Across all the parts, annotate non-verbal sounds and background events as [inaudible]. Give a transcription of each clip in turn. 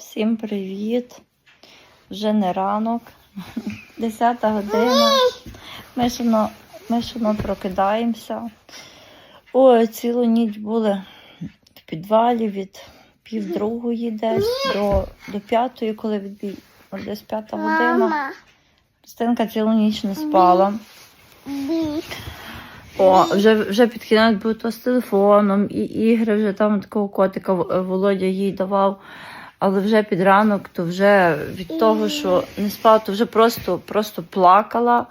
Всім привіт! Вже не ранок, [laughs] 10 година. Ми ще но, ми ще прокидаємося. Ой, цілу ніч були в підвалі від півдругої десь до, до п'ятої, коли відбій. Десь п'ята година. Стенка цілу ніч не спала. О, вже, вже під кінець був то з телефоном, і ігри вже там такого котика Володя їй давав. Але вже під ранок, то вже від того, що не спала, то вже просто, просто плакала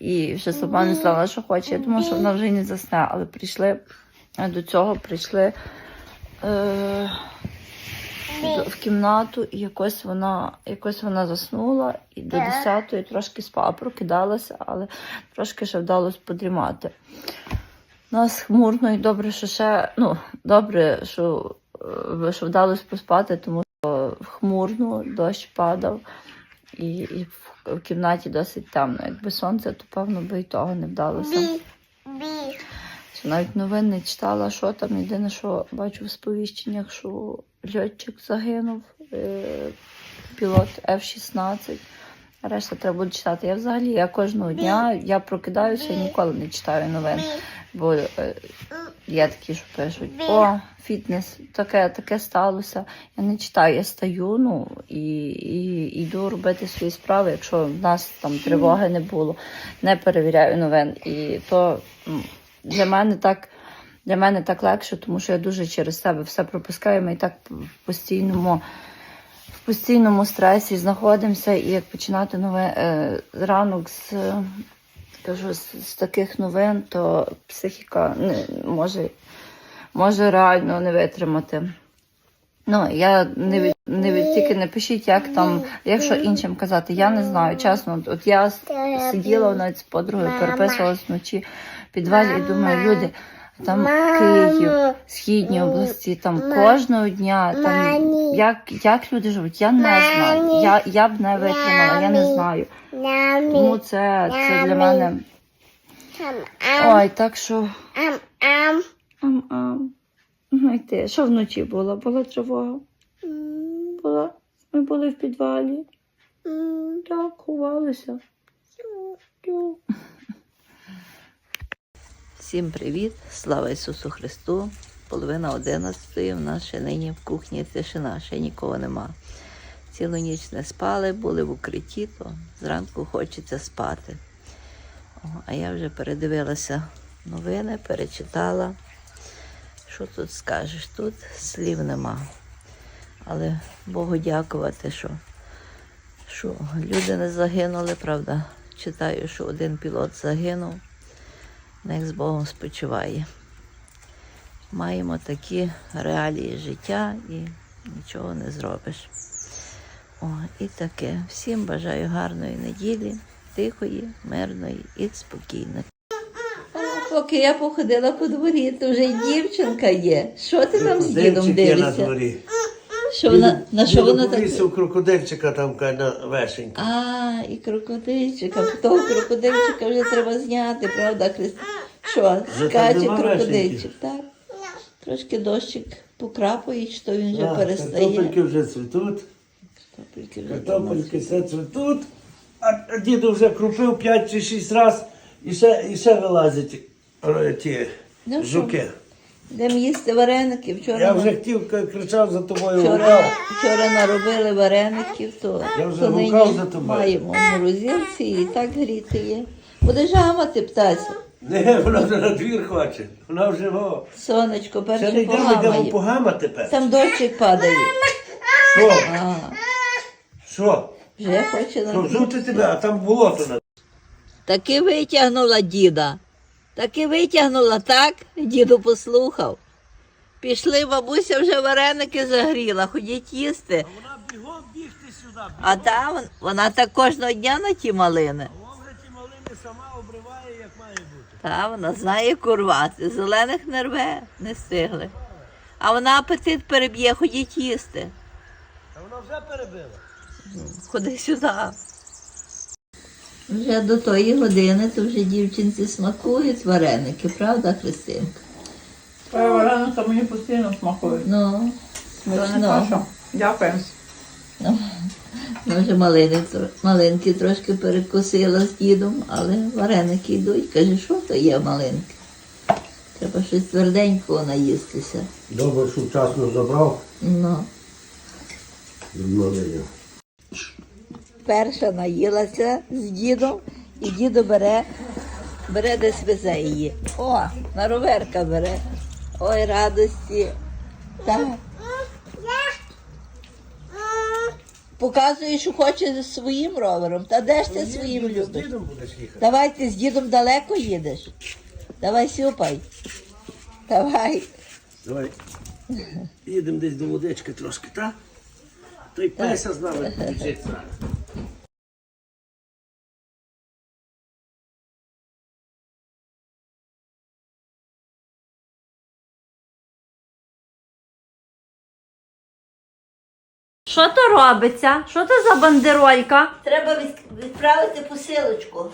і вже сама не знала, що хоче. Я думала, що вона вже не засне, але прийшли е, до цього, прийшли е, в кімнату, і якось вона, якось вона заснула, і до 10-ї трошки спала, прокидалася, але трошки ще вдалося подрімати. У нас хмурно і добре, що ще, ну, добре, що, е, що вдалося поспати, тому хмурно, дощ падав, і, і в, в кімнаті досить темно. Якби сонце, то певно би і того не вдалося. Навіть новин не читала, що там. Єдине, що бачу в сповіщеннях, що льотчик загинув, е, пілот F-16. Решта треба буде читати. Я взагалі я кожного дня я прокидаюся і ніколи не читаю новин. Бо е, є такі, що пишуть, о, фітнес, таке, таке сталося. Я не читаю, я стаю, ну і, і йду робити свої справи. Якщо в нас там тривоги не було, не перевіряю новин. І то для мене так. Для мене так легше, тому що я дуже через себе все пропускаю. Ми і так в постійному, в постійному стресі знаходимося. І як починати нове е, ранок з кажу, з, з таких новин, то психіка не може, може реально не витримати. Ну, я не від, не від, тільки не пишіть, як там, якщо іншим казати, я не знаю. Чесно, от, я сиділа навіть з подругою, переписувалась вночі в підвалі і думаю, люди, там Київ, східні області, там кожного дня, там Мамі. як, як люди живуть, я не знаю. Я, я б не витримала, я не знаю. Тому це, це для мене. Ой, так що. ам, ам. Ам-ам. Ну, і ти. Що вночі було? Була тривога? Була. Ми були в підвалі. Так, ховалися. Всім привіт! Слава Ісусу Христу! Половина одинадцятої. В нас ще нині в кухні тишина, ще нікого нема. Цілу ніч не спали, були в укритті, то зранку хочеться спати. А я вже передивилася новини, перечитала. Що тут скажеш? Тут слів нема. Але Богу дякувати, що, що люди не загинули, правда. Читаю, що один пілот загинув. Нех з Богом спочиває. Маємо такі реалії життя і нічого не зробиш. О, і таке. Всім бажаю гарної неділі, тихої, мирної і спокійної. Поки я походила по дворі, то вже дівчинка є. Що ти там з дідом дивишся? Що вона, на що вона так? Повісив крокодильчика там каже, на вешеньку. А, і крокодильчика. Того крокодильчика вже треба зняти, правда, Христина? Що, скаче крокодильчик, так? Трошки дощик покрапує, що він вже перестає. Картопельки вже цвітуть, Картопельки картопельки все цвітуть, а діду вже крупив 5 чи 6 разів і ще, і ще вилазять е, ті Ну, жуки. Йдемо їсти вареники. Вчора, Я на- вже хотів, к- кричав за тобою. вчора, гукав. вчора наробили вареників, то, Я вже то гукав за тобою. маємо в морозилці і так гріти є. Будеш гамати, птася. Не, вона вже на двір хоче. Вона вже во. Сонечко, Ще перше не йдемо, йдемо погамає. погамати тепер. Там дощик падає. Що? А, Що? вже хоче Що, на взути тебе, а там болото на Таки витягнула діда. Таки витягнула, так? Діду послухав. Пішли, бабуся вже вареники загріла, ходіть їсти. Вона бігом бігти сюди. А там вона так кожного дня на ті малини. Вона вже ті малини сама обриває, як має бути. Та вона знає курвати. Зелених не рве, не стигли. А вона апетит переб'є, ходіть їсти. А вона вже перебила. Ходи сюди. Вже до тої години, то вже дівчинці смакують вареники, правда, Христинка? Та вареника мені постійно смакують. Ну, смачно. Дякую. Ну, ну, вже малини, малинки трошки перекусила з дідом, але вареники йдуть. Каже, що то є малинки? Треба щось тверденького наїстися. Добре, що вчасно забрав. Ну. Малину. Перша наїлася з дідом, і дідо бере, бере десь везе її. О, на роверка бере. Ой, радості. Так. Показує, що хоче зі своїм ровером. Та де ж ти своїм З любиш? Давай ти з дідом далеко їдеш. Давай сюпай. Давай. Давай. Їдемо десь до водички трошки, так? Той песя з нами включиться. Що то робиться? Що то за бандеролька? Треба від- відправити посилочку.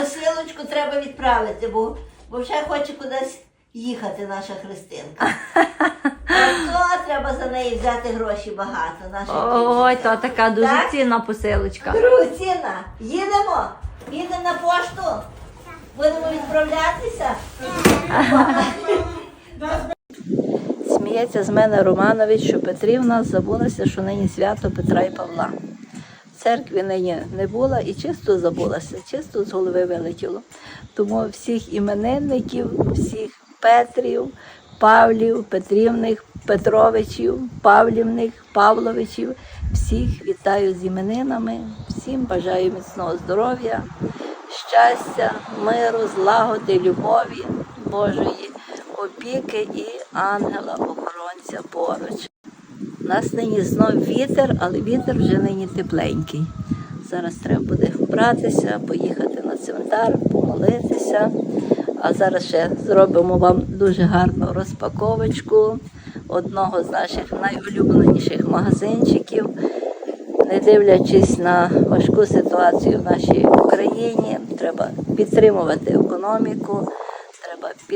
Посилочку треба відправити, бо, бо вже хоче кудись їхати наша Христинка. А то треба за неї взяти гроші багато. Наша Ой, то така дуже Так? цінна посилочка. Друзіна, їдемо? Їдемо на пошту? Будемо відправлятися? Сміється з мене Романович, що Петрівна забулася, що нині свято Петра і Павла. Церкві нині не була і чисто забулася, чисто з голови вилетіло. Тому всіх іменинників, всіх Петрів, Павлів, Петрівних, Петровичів, Павлівних, Павловичів, всіх вітаю з іменинами, всім бажаю міцного здоров'я, щастя, миру, злагоди, любові, Божої опіки і ангела-охоронця поруч. У нас нині знов вітер, але вітер вже нині тепленький. Зараз треба буде вбратися, поїхати на цвинтар, помолитися. А зараз ще зробимо вам дуже гарну розпаковочку одного з наших найулюбленіших магазинчиків. Не дивлячись на важку ситуацію в нашій Україні, треба підтримувати економіку,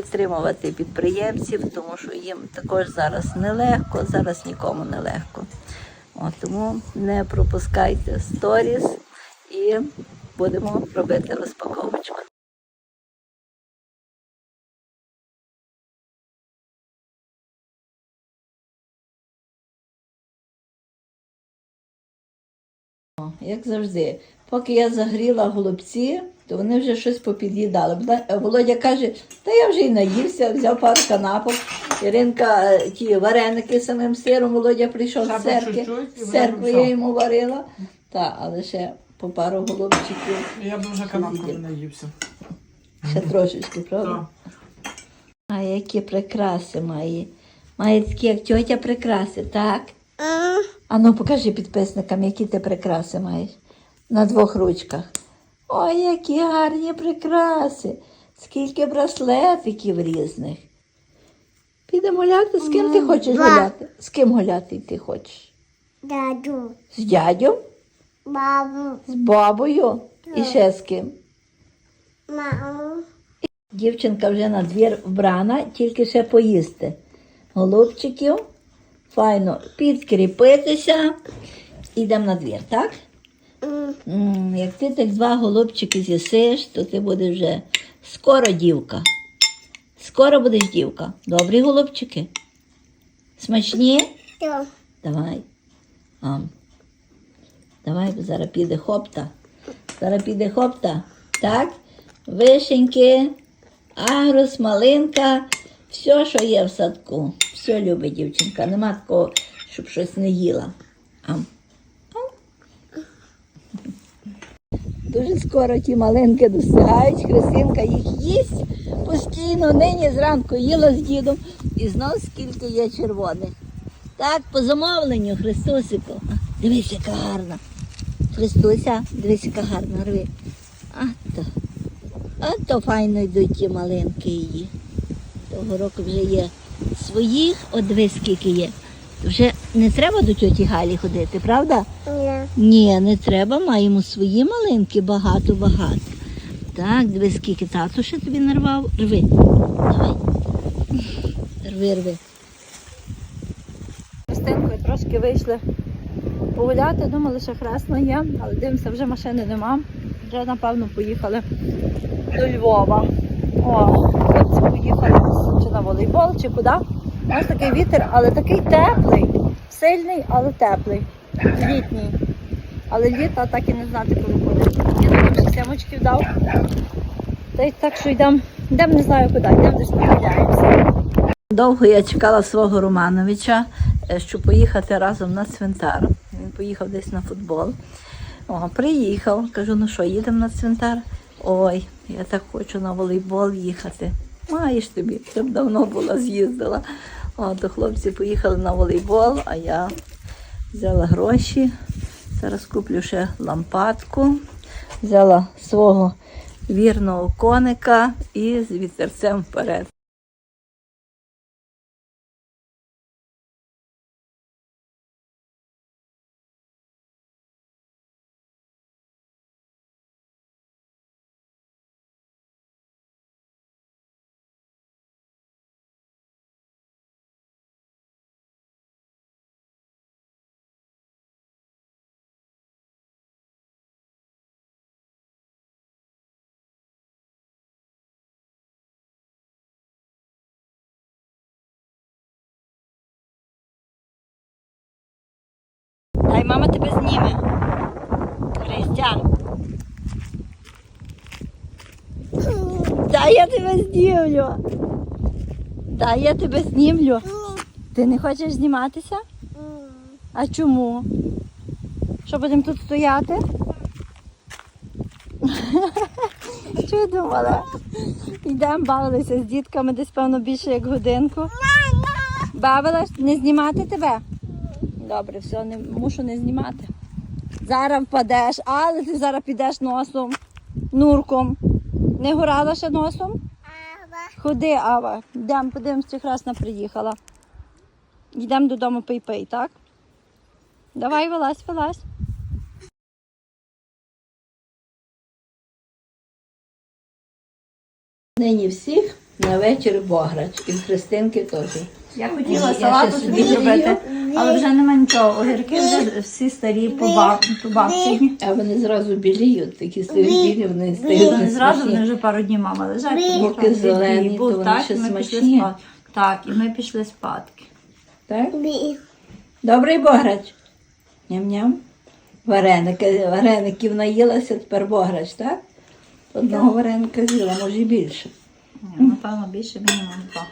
підтримувати підприємців, тому що їм також зараз нелегко, зараз нікому не легко. От, тому не пропускайте сторіс і будемо робити розпаковочку. Як завжди, поки я загріла голубці, то вони вже щось попід'їдали. Володя каже, та я вже і наївся, взяв пару канапок. Іринка е, ті вареники з самим сиром, Володя прийшов з церкви. З церкви я йому варила. Та, але ще по пару голубчиків. Я б вже канапками наївся. Ще трошечки, правда? Так. А які прикраси має. Має такі, як тьотя прикраси, так? А ну покажи підписникам, які ти прикраси маєш на двох ручках. Ой, які гарні прикраси. Скільки браслетиків різних. Підемо гуляти. З ким ти хочеш Два. гуляти? З ким гуляти ти хочеш? Даду. З дядю? Бабу. З бабою? І ще з ким? Маму. Дівчинка вже на двір вбрана, тільки ще поїсти. Голубчиків, файно підкріпитися. Ідемо на двір, так? Як ти так два голубчики з'їсиш, то ти будеш вже скоро дівка. Скоро будеш дівка. Добрі голубчики? Смачні? то. Давай. Ам. Давай, бо зараз піде хопта. Зараз піде хопта. Так? Вишеньки, агрус, малинка, все, що є в садку. Все любить дівчинка. Нема такого, щоб щось не їла. Ам. Дуже скоро ті малинки достигають, Христинка їх їсть постійно, нині зранку їла з дідом і знов скільки є червоних. Так, по замовленню, Христосику. Дивись, яка гарна. Христуся, дивись, яка гарна рви. А то, а то файно йдуть ті малинки її. Того року вже є своїх, от дивись, скільки є. Вже не треба до тьоті Галі ходити, правда? Ні. Не треба, маємо свої малинки багато-багато. Так, дивись, скільки тату ще тобі нарвав. Рви. Давай. Рви, рви. Христинкою трошки вийшли погуляти, думали, що хресно є, але дивимося, вже машини нема. Вже, напевно, поїхали до Львова. О, хлопці поїхали чи на волейбол, чи куди. У нас такий вітер, але такий теплий, сильний, але теплий, літній. Але літа так і не знати, коли буде. Я нам ще сямочків дав. Та й так, що йдемо, йдемо не знаю куди, йдемо десь прогуляємося. Довго я чекала свого Романовича, е, щоб поїхати разом на цвинтар. Він поїхав десь на футбол. О, приїхав. Кажу, ну що, їдемо на цвинтар? Ой, я так хочу на волейбол їхати. Маєш тобі, я б давно була з'їздила. О, то хлопці поїхали на волейбол, а я взяла гроші. Зараз куплю ще лампадку. Взяла свого вірного коника і з вітерцем вперед. Дай мама тебе зніме. Христя. Дай я тебе знімлю. Дай я тебе знімлю. Ти не хочеш зніматися? А чому? Що будемо тут стояти? Що думала? Йдемо бавилися з дітками десь, певно, більше як годинку. Бавилась? Не знімати тебе? Добре, все, не мушу не знімати. Зараз впадеш, але ти зараз підеш носом, нурком. Не горала ще носом? Ходи, Ава. Йдемо, подивимось, чи красна приїхала. Йдемо додому пий-пий, так? Давай, вилазь, вилазь. Нині всіх на вечір бограч. І в Христинки теж. Я хотіла салату собі собі зробити, але вже нема нічого. Огірки вже всі старі побабці. А вони зразу біліють, такі стають білі, вони стають Вони зразу вони вже пару днів мама лежать. Боки зелені, був, то вони так, ще і ми пішли смачні. спати. Так, і ми пішли спадки. Так? Добрий бограч. Ням-ням. Вареники, вареників наїлася, тепер бограч, так? Одного вареника з'їла, може і більше. Ні, Напевно, більше мінімум два.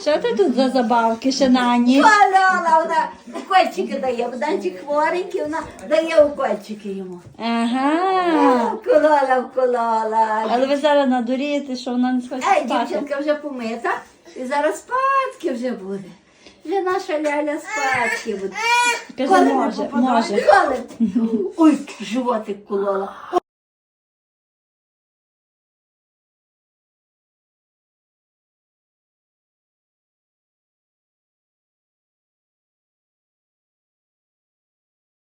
Що ти тут за забавки ще на ніч? Вона, вона укольчики дає, Богданчик хворенький, вона дає укольчики йому. Ага. Вколола, вколола. Але ви зараз надурієте, що вона не схоче Ей, спати. дівчинка вже помита, і зараз спадки вже буде. Вже наша ляля спадки буде. Каже, Коли ми може, попадаємо? може. Коли? Ой, животик колола.